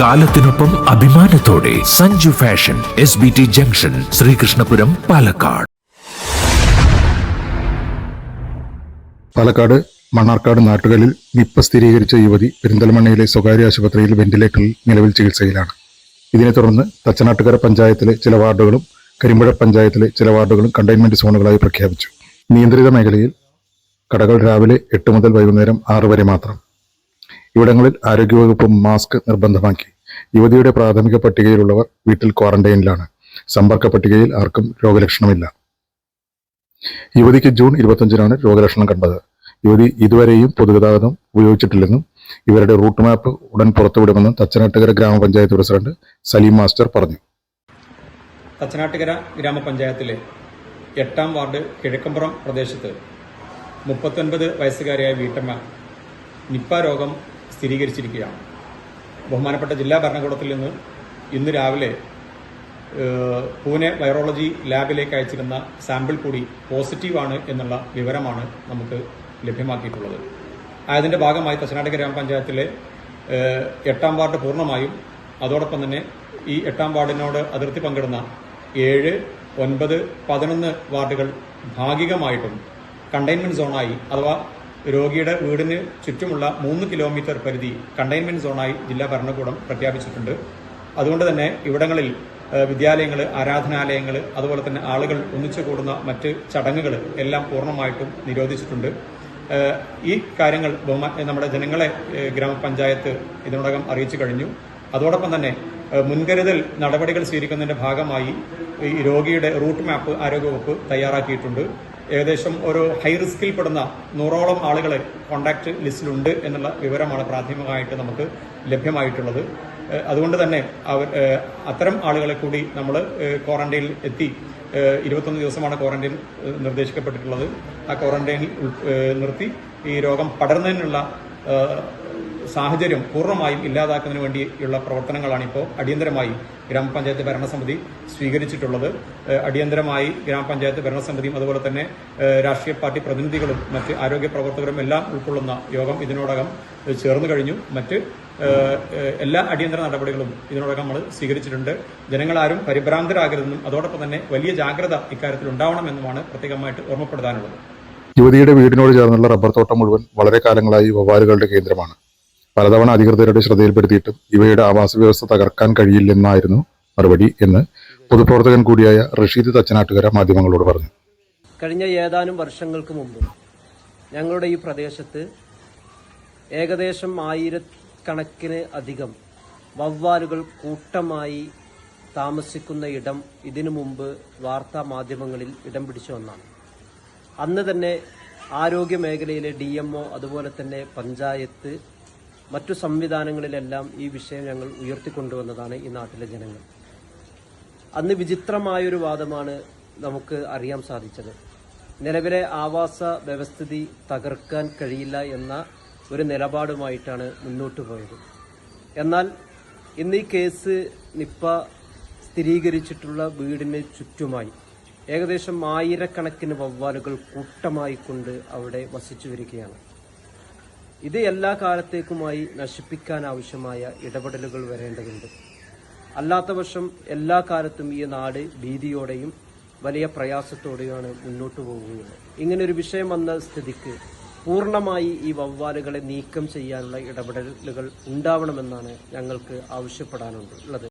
കാലത്തിനൊപ്പം അഭിമാനത്തോടെ Sanju fashion S B T junction Sreekrishnapuram Palakkad. Palakkad Mannarkkad നാട്ടുകളിൽ Nipah സ്ഥിരീകരിച്ച യുവതി പെരിന്തൽമണ്ണയിലെ സ്വകാര്യ ആശുപത്രിയിൽ വെന്റിലേറ്ററിൽ നിലവിൽ ചികിത്സയിലാണ്. ഇതിനെ തുടർന്ന് തച്ചനാട്ടുകര പഞ്ചായത്തിലെ ചില വാർഡുകളും കരിമ്പുഴ പഞ്ചായത്തിലെ ചില വാർഡുകളും കണ്ടെയ്ൻമെന്റ് സോണുകളായി പ്രഖ്യാപിച്ചു. നിയന്ത്രിത മേഖലയിൽ കടകൾ രാവിലെ എട്ട് മുതൽ വൈകുന്നേരം ആറ് വരെ മാത്രം. ഇവിടങ്ങളിൽ ആരോഗ്യവകുപ്പ് മാസ്ക് നിർബന്ധമാക്കി. യുവതിയുടെ പ്രാഥമിക പട്ടികയിലുള്ളവർ വീട്ടിൽ ക്വാറന്റൈനിലാണ്. സമ്പർക്ക പട്ടികയിൽ ആർക്കും രോഗലക്ഷണമില്ല. യുവതിക്ക് ജൂൺ ഇരുപത്തഞ്ചിനാണ് രോഗലക്ഷണം കണ്ടത്. യുവതി ഇതുവരെയും പൊതുഗതാഗതം ഉപയോഗിച്ചിട്ടില്ലെന്നും ഇവരുടെ റൂട്ട് മാപ്പ് ഉടൻ പുറത്തുവിടുമെന്നും തച്ചനാട്ടുകര ഗ്രാമപഞ്ചായത്ത് പ്രസിഡന്റ് സലീം മാസ്റ്റർ പറഞ്ഞു. തച്ചനാട്ടുകര ഗ്രാമപഞ്ചായത്തിലെ എട്ടാം വാർഡ് കിഴക്കമ്പുറം പ്രദേശത്ത് മുപ്പത്തൊൻപത് വയസ്സുകാരിയായ വീട്ടമ്മ നിപ്പ രോഗം സ്ഥിരീകരിച്ചിരിക്കുകയാണ്. ബഹുമാനപ്പെട്ട ജില്ലാ ഭരണകൂടത്തിൽ നിന്ന് ഇന്ന് രാവിലെ പൂനെ വൈറോളജി ലാബിലേക്ക് അയച്ചിരുന്ന സാമ്പിൾ കൂടി പോസിറ്റീവാണ് എന്നുള്ള വിവരമാണ് നമുക്ക് ലഭ്യമാക്കിയിട്ടുള്ളത്. അതിന്റെ ഭാഗമായി തച്ചനാട് ഗ്രാമപഞ്ചായത്തിലെ എട്ടാം വാർഡ് പൂർണമായും അതോടൊപ്പം തന്നെ ഈ എട്ടാം വാർഡിനോട് അതിർത്തി പങ്കിടുന്ന ഏഴ് ഒൻപത് പതിനൊന്ന് വാർഡുകൾ ഭാഗികമായിട്ടും കണ്ടെയ്ൻമെന്റ് സോണായി അഥവാ രോഗിയുടെ വീടിന് ചുറ്റുമുള്ള മൂന്ന് കിലോമീറ്റർ പരിധി കണ്ടെയ്ൻമെന്റ് സോണായി ജില്ലാ ഭരണകൂടം പ്രഖ്യാപിച്ചിട്ടുണ്ട്. അതുകൊണ്ട് തന്നെ ഇവിടങ്ങളിൽ വിദ്യാലയങ്ങൾ ആരാധനാലയങ്ങൾ അതുപോലെ തന്നെ ആളുകൾ ഒന്നിച്ചു കൂടുന്ന മറ്റ് ചടങ്ങുകൾ എല്ലാം പൂർണമായിട്ടും നിരോധിച്ചിട്ടുണ്ട്. ഈ കാര്യങ്ങൾ നമ്മുടെ ജനങ്ങളെ ഗ്രാമപഞ്ചായത്ത് ഇതിനോടകം അറിയിച്ചു കഴിഞ്ഞു. അതോടൊപ്പം തന്നെ മുൻകരുതൽ നടപടികൾ സ്വീകരിക്കുന്നതിന്റെ ഭാഗമായി ഈ രോഗിയുടെ റൂട്ട് മാപ്പ് ആരോഗ്യവകുപ്പ് തയ്യാറാക്കിയിട്ടുണ്ട്. ഏകദേശം ഒരു ഹൈ റിസ്കിൽ പെടുന്ന നൂറോളം ആളുകളെ കോണ്ടാക്ട് ലിസ്റ്റിലുണ്ട് എന്നുള്ള വിവരമാണ് പ്രാഥമികമായിട്ട് നമുക്ക് ലഭ്യമായിട്ടുള്ളത്. അതുകൊണ്ട് തന്നെ അവർ അത്തരം ആളുകളെ കൂടി നമ്മൾ ക്വാറന്റൈനിൽ എത്തി ഇരുപത്തൊന്ന് ദിവസമാണ് ക്വാറന്റൈൻ നിർദ്ദേശിക്കപ്പെട്ടിട്ടുള്ളത്. ആ ക്വാറന്റൈനിൽ നിർത്തി ഈ രോഗം പടർന്നതിനുള്ള സാഹചര്യം പൂർണമായും ഇല്ലാതാക്കുന്നതിന് വേണ്ടിയുള്ള പ്രവർത്തനങ്ങളാണ് ഇപ്പോൾ അടിയന്തരമായി ഗ്രാമപഞ്ചായത്ത് ഭരണസമിതി സ്വീകരിച്ചിട്ടുള്ളത്. അടിയന്തരമായി ഗ്രാമപഞ്ചായത്ത് ഭരണസമിതിയും അതുപോലെ തന്നെ രാഷ്ട്രീയ പാർട്ടി പ്രതിനിധികളും മറ്റ് ആരോഗ്യ പ്രവർത്തകരും എല്ലാം ഉൾക്കൊള്ളുന്ന യോഗം ഇതിനോടകം ചേർന്നു കഴിഞ്ഞു. മറ്റ് എല്ലാ അടിയന്തര നടപടികളും ഇതിനോടകം നമ്മൾ സ്വീകരിച്ചിട്ടുണ്ട്. ജനങ്ങളാരും പരിഭ്രാന്തരാകരുതെന്നും അതോടൊപ്പം തന്നെ വലിയ ജാഗ്രത ഇക്കാര്യത്തിൽ ഉണ്ടാവണമെന്നുമാണ് പ്രത്യേകമായിട്ട് ഓർമ്മപ്പെടുത്താനുള്ളത്. യുവതിയുടെ വീടിനോട് ചേർന്നുള്ള റബ്ബർ തോട്ടം മുഴുവൻ വളരെ കാലങ്ങളായി വവ്വാലുകളുടെ കേന്ദ്രമാണ്. പലതവണ അധികൃതരുടെ ശ്രദ്ധയിൽപ്പെടുത്തിയിട്ടും ഇവയുടെ ആവാസ വ്യവസ്ഥ തകർക്കാൻ കഴിയില്ലെന്നായിരുന്നു മറുപടി എന്ന് പൊതുപ്രവർത്തകൻ കൂടിയായ റഷീദ് തച്ചനാട്ടുകര മാധ്യമങ്ങളോട് പറഞ്ഞു. കഴിഞ്ഞ ഏതാനും വർഷങ്ങൾക്ക് മുമ്പ് ഞങ്ങളുടെ ഈ പ്രദേശത്ത് ഏകദേശം ആയിരക്കണക്കിന് അധികം വവ്വാലുകൾ കൂട്ടമായി താമസിക്കുന്ന ഇടം ഇതിനു മുമ്പ് വാർത്താ മാധ്യമങ്ങളിൽ ഇടം പിടിച്ചു വന്നാണ് അന്ന് തന്നെ ആരോഗ്യ മേഖലയിലെ ഡി അതുപോലെ തന്നെ പഞ്ചായത്ത് മറ്റു സംവിധാനങ്ങളിലെല്ലാം ഈ വിഷയം ഞങ്ങൾ ഉയർത്തിക്കൊണ്ടുവന്നതാണ് ഈ നാട്ടിലെ ജനങ്ങൾ. അന്ന് വിചിത്രമായൊരു വാദമാണ് നമുക്ക് അറിയാൻ സാധിച്ചത്. നിലവിലെ ആവാസ വ്യവസ്ഥിതി തകർക്കാൻ കഴിയില്ല എന്ന ഒരു നിലപാടുമായിട്ടാണ് മുന്നോട്ട് പോയത്. എന്നാൽ ഇന്ന് ഈ കേസ് നിപ്പ സ്ഥിരീകരിച്ചിട്ടുള്ള വീടിന് ചുറ്റുമായി ഏകദേശം ആയിരക്കണക്കിന് വവ്വാലുകൾ കൂട്ടമായിക്കൊണ്ട് അവിടെ വസിച്ചു വരികയാണ്. ഇത് എല്ലാ കാലത്തേക്കുമായി നശിപ്പിക്കാൻ ആവശ്യമായ ഇടപെടലുകൾ വരേണ്ടതുണ്ട്. അല്ലാത്ത പക്ഷം എല്ലാ കാലത്തും ഈ നാട് ഭീതിയോടെയും വലിയ പ്രയാസത്തോടെയാണ് മുന്നോട്ട് പോകുന്നത് ഇങ്ങനെ ഒരു വിഷയം വന്ന സ്ഥിതിക്ക് പൂർണമായി ഈ വവ്വാലുകളെ നീക്കം ചെയ്യാനുള്ള ഇടപെടലുകൾ ഉണ്ടാവണമെന്നാണ് ഞങ്ങൾക്ക് ആവശ്യപ്പെടാനുള്ളത്.